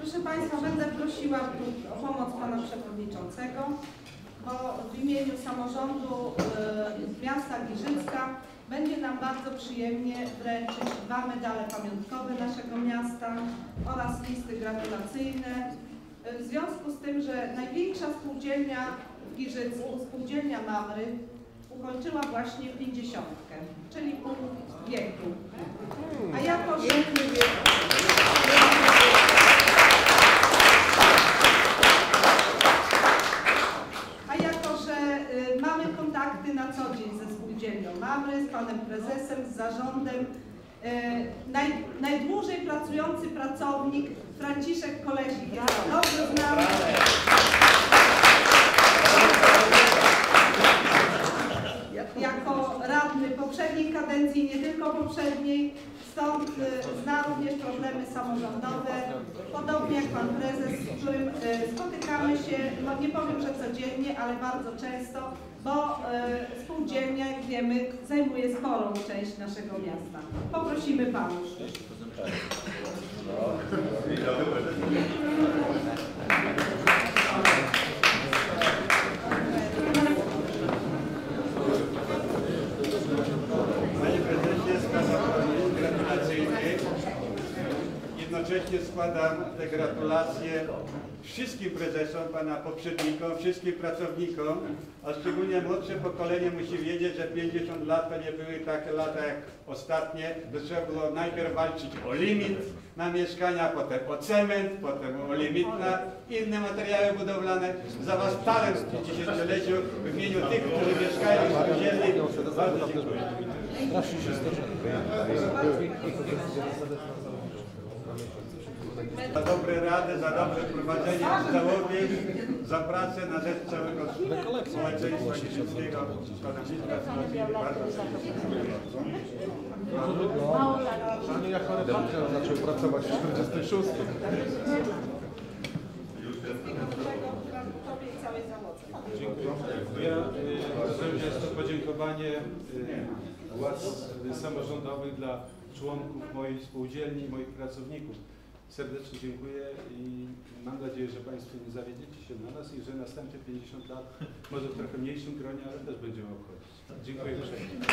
Proszę Państwa, będę prosiła o pomoc Pana Przewodniczącego, bo w imieniu samorządu e, miasta Giżycka będzie nam bardzo przyjemnie wręczyć dwa medale pamiątkowe naszego miasta oraz listy gratulacyjne. E, W związku z tym, że największa spółdzielnia w Giżycku, spółdzielnia Mamry, ukończyła właśnie pięćdziesiątkę, czyli pół wieku. Spółdzielnią Mamry, z panem prezesem, z zarządem, y, naj, najdłużej pracujący pracownik Franciszek Kolesik, ja dobrze znam. Poprzedniej, stąd y, zna również problemy samorządowe, podobnie jak pan prezes, z którym y, spotykamy się, no nie powiem, że codziennie, ale bardzo często, bo y, spółdzielnia, jak wiemy, zajmuje sporą część naszego miasta. Poprosimy panów. Panie prezesie, składam gratulacje. Jednocześnie składam te gratulacje wszystkim prezesom, pana poprzednikom, wszystkim pracownikom, a szczególnie młodsze pokolenie musi wiedzieć, że 50 lat to nie były takie lata jak ostatnie, to trzeba było najpierw walczyć o limit na mieszkania, potem o cement, potem o limit na inne materiały budowlane. Za wasz talent w tym dziesięcioleciu w imieniu tych, którzy mieszkają w spółdzielni, bardzo dziękuję. Za dobre rady, za dobre prowadzenie załogi, za pracę na rzecz całego społeczeństwa. Bardzo Panie jako redaktor zaczął pracować w 46. Tobie i całej załodze. Dziękuję. Ja y, spełniam to podziękowanie y, władz samorządowych dla członków mojej spółdzielni, moich pracowników. Serdecznie dziękuję i mam nadzieję, że Państwo nie zawiedziecie się na nas i że następne 50 lat, może w trochę mniejszym gronie, ale też będziemy obchodzić. Dziękuję uprzejmie.